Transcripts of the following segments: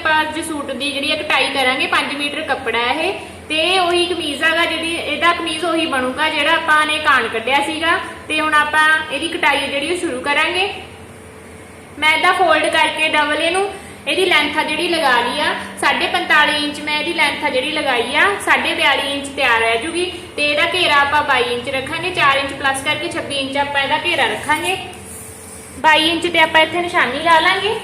ਆਪਾਂ ਅੱਜ ਸੂਟ ਦੀ ਜਿਹੜੀ ਆ ਕਟਾਈ ਕਰਾਂਗੇ 5 ਮੀਟਰ ਕੱਪੜਾ ਹੈ ਇਹ, ਤੇ ਉਹੀ ਕਮੀਜ਼ ਹੈਗਾ ਜਿਹੜੀ, ਇਹਦਾ ਕਮੀਜ਼ ਉਹੀ ਬਣੂਗਾ ਜਿਹੜਾ ਆਪਾਂ ਨੇ ਕਾਣ ਕੱਢਿਆ ਸੀਗਾ, ਤੇ ਹੁਣ ਆਪਾਂ ਇਹਦੀ ਕਟਾਈ ਜਿਹੜੀ ਉਹ ਸ਼ੁਰੂ ਕਰਾਂਗੇ। ਮੈਂ ਇਹਦਾ ਫੋਲਡ ਕਰਕੇ ਡਬਲ ਇਹਨੂੰ, ਇਹਦੀ ਲੈਂਥ ਆ ਜਿਹੜੀ ਲਗਾ ਲਈ ਆ 45 ਇੰਚ ਮੈਂ ਇਹਦੀ ਲੈਂਥ ਆ ਜਿਹੜੀ ਲਗਾਈ ਆ 42 ਇੰਚ ਤਿਆਰ ਰਹਿ ਜੂਗੀ, ਤੇ ਇਹਦਾ ਘੇਰਾ ਆਪਾਂ 22 ਇੰਚ ਰੱਖਾਂਗੇ 4 ਇੰਚ ਪਲੱਸ ਕਰਕੇ 26 ਇੰਚ ਆਪਾਂ ਇਹਦਾ ਘੇਰਾ ਰੱਖਾਂਗੇ। 22 ਇੰਚ ਤੇ ਆਪਾਂ ਇੱਥੇ ਨਿਸ਼ਾਨੀ ਲਾ ਲਾਂਗੇ।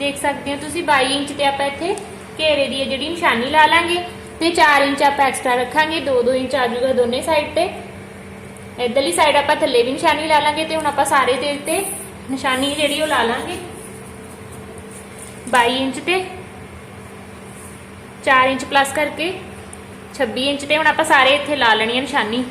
ਦੇਖ ਸਕਦੇ ਹੋ ਤੁਸੀਂ 22 ਇੰਚ ਤੇ ਆਪਾਂ ਇੱਥੇ ਘੇਰੇ ਦੀ ਇਹ ਜਿਹੜੀ ਨਿਸ਼ਾਨੀ ਲਾ ਲਾਂਗੇ ਤੇ 4 ਇੰਚ ਆਪਾਂ ਐਕਸਟਰਾ ਰੱਖਾਂਗੇ 2-2 ਇੰਚ ਆ ਜੂਗਾ ਦੋਨੇ ਸਾਈਡ ਤੇ। ਇਧਰਲੀ ਸਾਈਡ ਆਪਾਂ ਥੱਲੇ ਵੀ ਨਿਸ਼ਾਨੀ ਲਾ ਲਾਂਗੇ ਤੇ ਹੁਣ ਆਪਾਂ ਸਾਰੇ ਤੇ ਤੇ ਨਿਸ਼ਾਨੀ ਜਿਹੜੀ ਉਹ ਲਾ ਲਾਂਗੇ। 22 ਇੰਚ ਤੇ 4 ਇੰਚ ਪਲੱਸ ਕਰਕੇ 26 ਇੰਚ ਤੇ ਹੁਣ ਆਪਾਂ ਸਾਰੇ ਇੱਥੇ ਲਾ ਲੈਣੀ ਹੈ ਨਿਸ਼ਾਨੀ।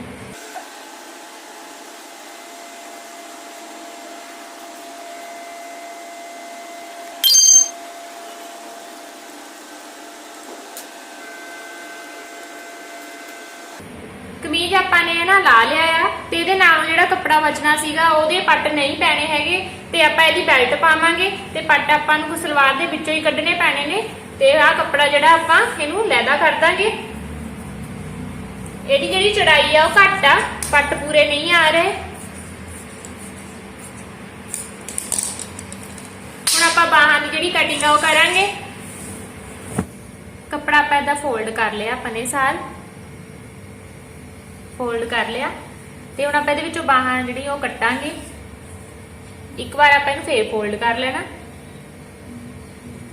ਕਮੀਜ਼ ਆਪਾਂ ਨੇ ਨਾ ਲਾ ਲਿਆ ਆ ਤੇ ਇਹਦੇ ਨਾਲ ਜਿਹੜਾ ਕੱਪੜਾ ਬਚਣਾ ਸੀਗਾ, ਉਹਦੇ ਪੱਟ ਨਹੀਂ ਪੈਣੇ ਹੈਗੇ ਤੇ ਆਪਾਂ ਇਹਦੀ ਬੈਲਟ ਪਾਵਾਂਗੇ ਤੇ ਪੱਟ ਆਪਾਂ ਨੂੰ ਸਲਵਾਰ ਦੇ ਵਿੱਚੋਂ ਹੀ ਕੱਢਣੇ ਪੈਣੇ ਨੇ ਤੇ ਆਹ ਕੱਪੜਾ ਜਿਹੜਾ ਆਪਾਂ ਇਹਨੂੰ ਲੈਦਾ ਕਰ ਦਾਂਗੇ। ਇਹਦੀ ਜਿਹੜੀ ਚੜਾਈ ਆ, ਉਹ ਘੱਟ ਆ, ਪੱਟ ਪੂਰੇ ਨਹੀਂ ਆ ਰਹੇ। ਹੁਣ ਆਪਾਂ ਬਾਹਾਂ ਦੀ ਜਿਹੜੀ ਕਟਿੰਗ ਆ, ਉਹ ਕਰਾਂਗੇ। ਕੱਪੜਾ ਆਪਾਂ ਇਹਦਾ ਫੋਲਡ ਕਰ ਲਿਆ ਆਪਾਂ ਨੇ ਸਾਲ। ਫੋਲਡ ਕਰ ਲਿਆ। ਤੇ ਹੁਣ ਆਪਾਂ ਇਹਦੇ ਵਿੱਚੋਂ ਬਾਹਾਂ ਜਿਹੜੀ ਉਹ ਕੱਟਾਂਗੇ। ਇੱਕ ਵਾਰ ਆਪਾਂ ਇਹਨੂੰ ਫੇਰ ਫੋਲਡ ਕਰ ਲੈਣਾ।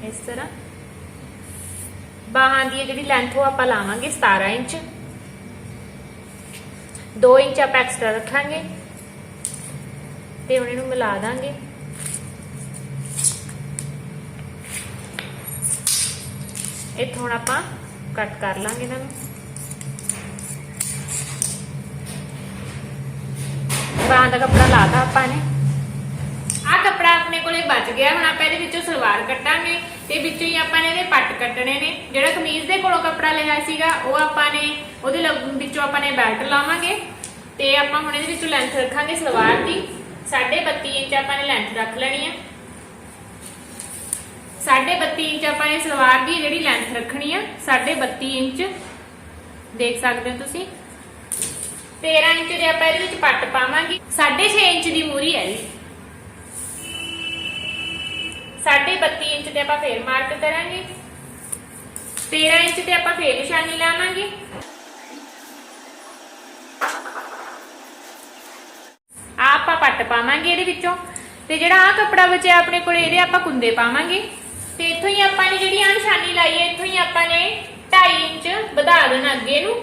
ਇਸ ਤਰ੍ਹਾਂ। ਬਾਹਾਂ ਦੀ ਜਿਹੜੀ ਲੈਂਥ ਉਹ ਆਪਾਂ ਲਾਵਾਂਗੇ 17 ਇੰਚ। 2 ਇੰਚ ਆਪਾਂ ਐਕਸਟਰਾ ਰੱਖਾਂਗੇ। ਤੇ ਹੁਣ ਇਹਨੂੰ ਮਿਲਾ ਦਾਂਗੇ। ਇੱਥੋਂ ਹੁਣ ਆਪਾਂ ਕੱਟ ਕਰ ਲਾਂਗੇ ਇਹਨਾਂ ਨੂੰ। ਬਾਹਾਂ ਦਾ ਕੱਪੜਾ ਲਾਤਾ ਆਪਾਂ ਨੇ। ਆਹ ਕੱਪੜਾ ਆਪਣੇ ਕੋਲੇ ਬਚ ਗਿਆ, ਹੁਣ ਆਪਾਂ ਇਹਦੇ ਵਿੱਚੋਂ ਸਲਵਾਰ ਕੱਟਾਂਗੇ। ਤੇ ਵਿੱਚੋਂ ਹੀ ਆਪਾਂ ਨੇ ਇਹਦੇ ਪੱਟ ਕੱਟਣੇ ਨੇ। ਜਿਹੜਾ ਕਮੀਜ਼ ਦੇ ਕੋਲੋਂ ਕੱਪੜਾ ਲਿਆ ਸੀਗਾ, ਉਹ ਆਪਾਂ ਨੇ ਉਹਦੇ ਵਿੱਚੋਂ ਆਪਾਂ ਨੇ ਬੈਲਟ ਲਾਵਾਂਗੇ। ਤੇ ਆਪਾਂ ਹੁਣ ਇਹਦੇ ਵਿੱਚੋਂ ਲੈਂਥ ਰੱਖਾਂਗੇ ਸਲਵਾਰ ਦੀ। 32.5 ਇੰਚ ਆਪਾਂ ਨੇ ਲੈਂਥ ਰੱਖ ਲੈਣੀ ਆ। 32.5 ਇੰਚ ਆਪਾਂ ਨੇ ਸਲਵਾਰ ਦੀ ਜਿਹੜੀ ਲੈਂਥ ਰੱਖਣੀ ਆ 32.5 ਇੰਚ। ਦੇਖ ਸਕਦੇ ਹੋ ਤੁਸੀਂ। 13 ਇੰਚ ਦੇ ਆਪਾਂ ਇਹਦੇ ਵਿੱਚ ਪੱਟ ਪਾਵਾਂਗੇ। 6.5 ਇੰਚ ਦੀ ਮੂਰੀ ਹੈ ਜੀ। 32 ਇੰਚ ਤੇ ਆਪਾਂ ਫੇਰ ਮਾਰਕ ਕਰਾਂਗੇ। 13 ਇੰਚ ਤੇ ਆਪਾਂ ਫੇਰ ਨਿਸ਼ਾਨੀ ਲਾਵਾਂਗੇ। ਆਹ ਆਪਾਂ ਪੱਟ ਪਾਵਾਂਗੇ ਇਹਦੇ ਵਿੱਚੋਂ। ਤੇ ਜਿਹੜਾ ਆ ਕੱਪੜਾ ਬਚਿਆ ਆਪਣੇ ਕੋਲ, ਇਹਦੇ ਆਪਾਂ ਕੁੰਦੇ ਪਾਵਾਂਗੇ। ਤੇ ਇੱਥੋਂ ਹੀ ਆਪਾਂ ਨੇ ਜਿਹੜੀ ਆ ਨਿਸ਼ਾਨੀ ਲਾਈ ਹੈ, ਇੱਥੋਂ ਹੀ ਆਪਾਂ ਨੇ 2.5 ਇੰਚ ਵਧਾ ਦੇਣਾ ਅੱਗੇ ਨੂੰ।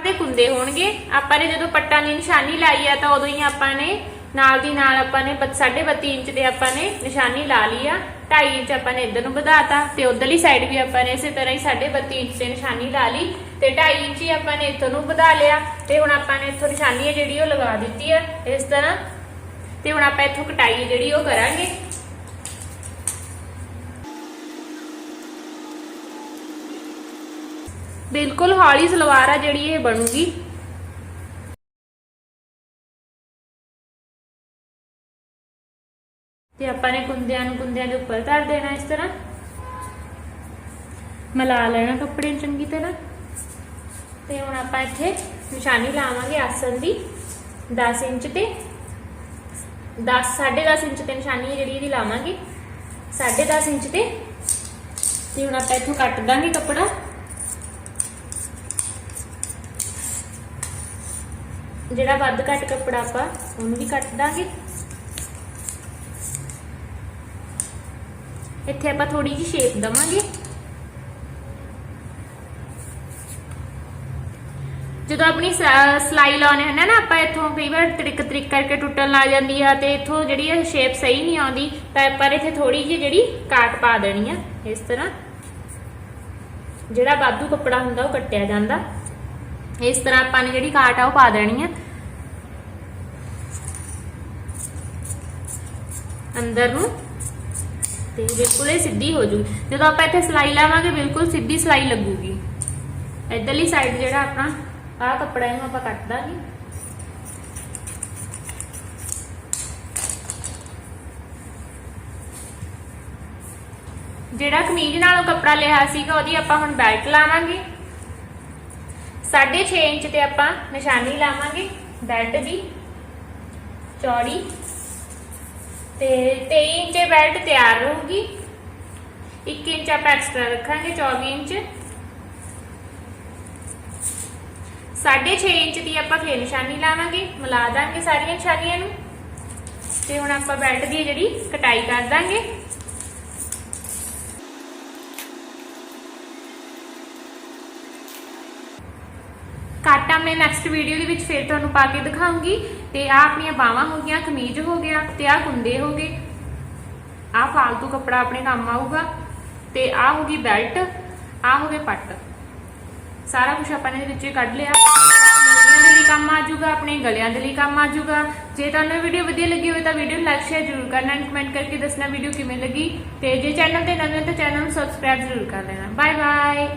ਦੇ ਕੁੰਦੇ ਹੋਣਗੇ। ਆਪਾਂ ਨੇ ਜਦੋਂ ਪੱਟਾਂ ਦੀ ਨਿਸ਼ਾਨੀ ਲਾਈ ਆ ਤਾਂ ਉਦੋਂ ਹੀ ਆਪਾਂ ਨੇ ਨਾਲ ਦੀ ਨਾਲ ਆਪਾਂ ਨੇ 32 ਇੰਚ ਦੇ ਆਪਾਂ ਨੇ ਨਿਸ਼ਾਨੀ ਲਾ ਲਈ ਆ। 2.5 ਇੰਚ ਆਪਾਂ ਨੇ ਇੱਧਰ ਨੂੰ ਵਧਾਤਾ ਤੇ ਉਧਰਲੀ ਸਾਈਡ ਵੀ ਆਪਾਂ ਨੇ ਇਸੇ ਤਰ੍ਹਾਂ ਹੀ 32 ਇੰਚ ਤੇ ਨਿਸ਼ਾਨੀ ਲਾ ਲਈ ਤੇ 2.5 ਇੰਚ ਹੀ ਆਪਾਂ ਨੇ ਇੱਥੋਂ ਨੂੰ ਵਧਾ ਲਿਆ। ਤੇ ਹੁਣ ਆਪਾਂ ਨੇ ਇੱਥੋਂ ਨਿਸ਼ਾਨੀ ਹੈ ਜਿਹੜੀ ਉਹ ਲਗਾ ਦਿੱਤੀ ਆ ਇਸ ਤਰ੍ਹਾਂ। ਤੇ ਹੁਣ ਆਪਾਂ ਇੱਥੋਂ ਕਟਾਈ ਜਿਹੜੀ ਉਹ ਕਰਾਂਗੇ। ਬਿਲਕੁਲ ਹੌਲੀ ਸਲਵਾਰ ਆ ਜਿਹੜੀ ਇਹ ਬਣੂਗੀ। ਤੇ ਆਪਾਂ ਨੇ ਕੁੰਦਿਆਂ ਨੂੰ ਕੁੰਦਿਆਂ ਦੇ ਉੱਪਰ ਧਰ ਦੇਣਾ ਇਸ ਤਰ੍ਹਾਂ। ਮਿਲਾ ਲੈਣਾ ਕੱਪੜੇ ਨੂੰ ਚੰਗੀ ਤਰ੍ਹਾਂ। ਤੇ ਹੁਣ ਆਪਾਂ ਇੱਥੇ ਨਿਸ਼ਾਨੀ ਲਾਵਾਂਗੇ ਆਸਨ ਦੀ। 10 ਇੰਚ ਤੇ। 10 10.5 ਇੰਚ ਤੇ ਨਿਸ਼ਾਨੀ ਜਿਹੜੀ ਇਹਦੀ ਲਾਵਾਂਗੇ। 10.5 ਇੰਚ ਤੇ। ਤੇ ਹੁਣ ਆਪਾਂ ਇੱਥੋਂ ਕੱਟ ਦਾਂਗੇ ਕੱਪੜਾ। ਜਿਹੜਾ ਵੱਧ ਘੱਟ ਕੱਪੜਾ ਆਪਾਂ ਉਹਨੂੰ ਵੀ ਕੱਟ ਦਾਂਗੇ। ਇੱਥੇ ਆਪਾਂ ਥੋੜੀ ਜਿਹੀ ਸ਼ੇਪ ਦਵਾਂਗੇ। ਜਦੋਂ ਆਪਣੀ ਸ- ਸਲਾਈ ਲਾਉਣੇ ਹੁੰਦੇ ਨਾ, ਆਪਾਂ ਇੱਥੋਂ ਕਈ ਵਾਰ ਤ੍ਰਿਕ ਤ੍ਰਿਕ ਕਰਕੇ ਟੁੱਟਣ ਲੱਗ ਜਾਂਦੀ ਆ ਤੇ ਇੱਥੋਂ ਜਿਹੜੀ ਇਹ ਸ਼ੇਪ ਸਹੀ ਨਹੀਂ ਆਉਂਦੀ, ਤਾਂ ਆਪਾਂ ਇੱਥੇ ਥੋੜੀ ਜਿਹੀ ਜਿਹੜੀ ਕਾਟ ਪਾ ਦੇਣੀ ਆ, ਇਸ ਤਰ੍ਹਾਂ। ਜਿਹੜਾ ਵਾਧੂ ਕੱਪੜਾ ਹੁੰਦਾ ਉਹ ਕੱਟਿਆ ਜਾਂਦਾ। ਇਸ ਤਰ੍ਹਾਂ ਆਪਾਂ ਨੇ ਜਿਹੜੀ ਕਾਟ ਆ ਉਹ ਪਾ ਦੇਣੀ ਆ। ਅੰਦਰ ਨੂੰ। ਤੇ ਬਿਲਕੁਲ ਇਹ ਸਿੱਧੀ ਹੋ ਜੂ ਜਦੋਂ ਆਪਾਂ ਇੱਥੇ ਸਲਾਈ ਲਾਵਾਂਗੇ, ਬਿਲਕੁਲ ਸਿੱਧੀ ਸਲਾਈ ਲੱਗੂਗੀ। ਇਧਰਲੀ ਸਾਈਡ ਜਿਹੜਾ ਆਪਣਾ, ਆਹ ਕੱਪੜਾ ਇਹਨੂੰ ਆਪਾਂ ਕੱਟ ਦਾਂਗੇ। ਜਿਹੜਾ ਕਮੀਜ਼ ਨਾਲੋਂ ਕੱਪੜਾ ਲਿਆ ਸੀਗਾ, ਉਹਦੀ ਆਪਾਂ ਹੁਣ ਬੈਲਟ ਲਾਵਾਂਗੇ। 6.5 ਇੰਚ ਤੇ ਆਪਾਂ ਨਿਸ਼ਾਨੀ ਲਾਵਾਂਗੇ ਬੈਲਟ ਦੀ, ਚੌੜੀ। ਤੇ 23 ਇੰਚ ਬੈਲਟ ਤਿਆਰ ਰਹੂਗੀ 1 ਇੰਚ ਆਪਾਂ ਐਕਸਟਰਾ ਰੱਖਾਂਗੇ 24 ਇੰਚ। 6.5 ਇੰਚ ਦੀ ਆਪਾਂ ਫੇਰ ਨਿਸ਼ਾਨੀ ਲਾਵਾਂਗੇ, ਮਿਲਾ ਦਾਂਗੇ ਸਾਰੀਆਂ ਨਿਸ਼ਾਨੀਆਂ ਨੂੰ। ਤੇ ਹੁਣ ਆਪਾਂ ਬੈਲਟ ਦੀ ਜਿਹੜੀ ਕਟਾਈ ਕਰ ਦਾਂਗੇ। ਕਾਟਾ ਮੈਂ ਨੈਕਸਟ ਵੀਡੀਓ ਦੇ ਵਿੱਚ ਫਿਰ ਤੁਹਾਨੂੰ ਪਾ ਕੇ ਦਿਖਾਉਂਗੀ। ਤੇ ਆ ਆਪਣੀਆਂ ਬਾਹਾਂ ਹੋ ਗਈਆਂ, ਕਮੀਜ਼ ਹੋ ਗਿਆ ਤੇ ਆ ਕੁੰਡੇ ਹੋ ਗਏ। ਆ ਫਾਲਤੂ ਕੱਪੜਾ ਆਪਣੇ ਕੰਮ ਆਊਗਾ। ਤੇ ਆ ਹੋ ਗਈ ਬੈਲਟ ਆ ਹੋ ਗਏ ਪੱਟ। ਸਾਰਾ ਕੁਝ ਆਪਾਂ ਨੇ ਇਹਦੇ ਕੱਢ ਲਿਆ। ਮੋਢਿਆਂ ਦੇ ਲਈ ਕੰਮ ਆ ਜਾਊਗਾ, ਆਪਣੇ ਗਲਿਆਂ ਦੇ ਲਈ ਕੰਮ ਆ ਜਾਊਗਾ। ਜੇ ਤੁਹਾਨੂੰ ਵੀਡੀਓ ਵਧੀਆ ਲੱਗੀ ਹੋਵੇ ਤਾਂ ਵੀਡੀਓ ਨੂੰ ਲਾਈਕ ਸ਼ੇਅਰ ਜ਼ਰੂਰ ਕਰਨਾ ਐਂਡ ਕਮੈਂਟ ਕਰਕੇ ਦੱਸਣਾ ਵੀਡੀਓ ਕਿਵੇਂ ਲੱਗੀ। ਤੇ ਜੇ ਚੈਨਲ ਤੇ ਨਵੇਂ ਹੋ ਤਾਂ ਚੈਨਲ ਨੂੰ ਸਬਸਕ੍ਰਾਈਬ ਜ਼ਰੂਰ ਕਰ ਲੈਣਾ। Bye bye